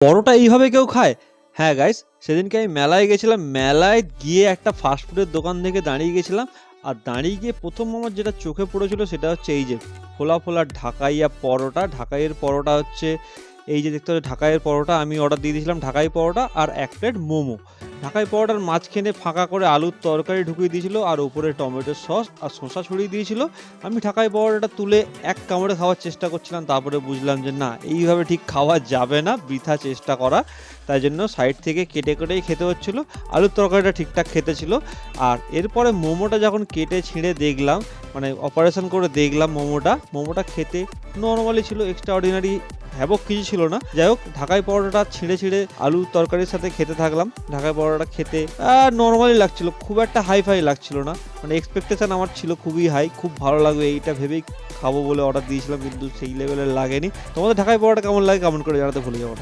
পরোটা এইভাবে কেউ খায়? হ্যাঁ গাইস সেদিনকে আমি মেলায় গেছিলাম। মেলায় গিয়ে একটা ফাস্টফুডের দোকান থেকে দাঁড়িয়ে গেছিলাম। আর দাঁড়িয়ে গিয়ে প্রথম আমার যেটা চোখে পড়েছিল সেটা হচ্ছে এই যে, ফোলা ফোলা ঢাকাইয়া পরোটা। ঢাকাইয়ের পরোটা হচ্ছে, এই যে দেখতে হচ্ছে ঢাকাইয়ের পরোটা আমি অর্ডার দিয়ে দিয়েছিলাম ঢাকাই পরোটা আর এক প্লেট মোমো। ঢাকাই পরোটার মাঝখানে ফাঁকা করে আলুর তরকারি ঢুকিয়ে দিয়েছিল আর উপরে টমেটো সস আর শসা ছড়িয়ে দিয়েছিল। আমি ঢাকাই পরোটাটা তুলে এক কামড়ে খাওয়ার চেষ্টা করছিলাম, তারপরে বুঝলাম যে না, এইভাবে ঠিক খাওয়া যাবে না, বৃথা চেষ্টা করা। তাই জন্য সাইড থেকে কেটে কেটেই খেতে হচ্ছিল, আলুর তরকারিটা ঠিকঠাক খেতে ছিল। আর এরপরে মোমোটা যখন কেটে ছিঁড়ে দেখলাম মানে অপারেশন করে দেখলাম মোমোটা মোমোটা খেতে নর্মালি ছিল এক্সট্রা অর্ডিনারি হ্যাবক কিছু ছিল না। যাই হোক ঢাকায় পরোটাটা ছিঁড়ে ছিঁড়ে আলু তরকারির সাথে খেতে থাকলাম। ঢাকায় পরোটাটা খেতে নর্মালি লাগছিল। খুব একটা হাই ফাই লাগছিল না। মানে এক্সপেকটেশন আমার ছিল খুবই হাই খুব ভালো লাগবে এইটা ভেবেই খাব বলে অর্ডার দিয়েছিলাম, কিন্তু সেই লেভেলের লাগেনি। তোমাদের ঢাকায় পরোটা কেমন লাগে কেমন করে জানাতে ভুলে যাব না।